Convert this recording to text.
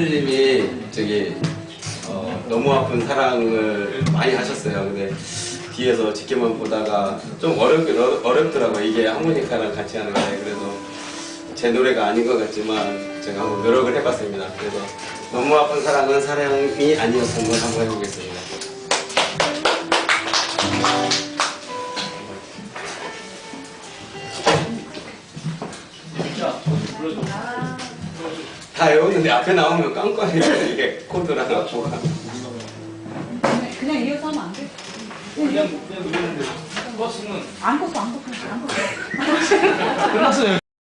밤하늘님이 저기 어, 너무 아픈 사랑을 많이 하셨어요. 근데 뒤에서 지켜만 보다가 좀 어렵, 어렵더라고요. 이게 하모니카랑 같이 하는 게. 그래서 제 노래가 아닌 것 같지만 제가 한번 노력을 해봤습니다. 그래서 너무 아픈 사랑은 사랑이 아니었던 걸 한번 해보겠습니다. 다 외웠는데 앞에 나오면 깜깜해요. 이게 코드랑 뭐가. 그냥, 그냥 이어서 하면 안 돼? 그냥 그냥 누르는데 버스는 안 걷어, 안 걷어, 안. 끝났어요.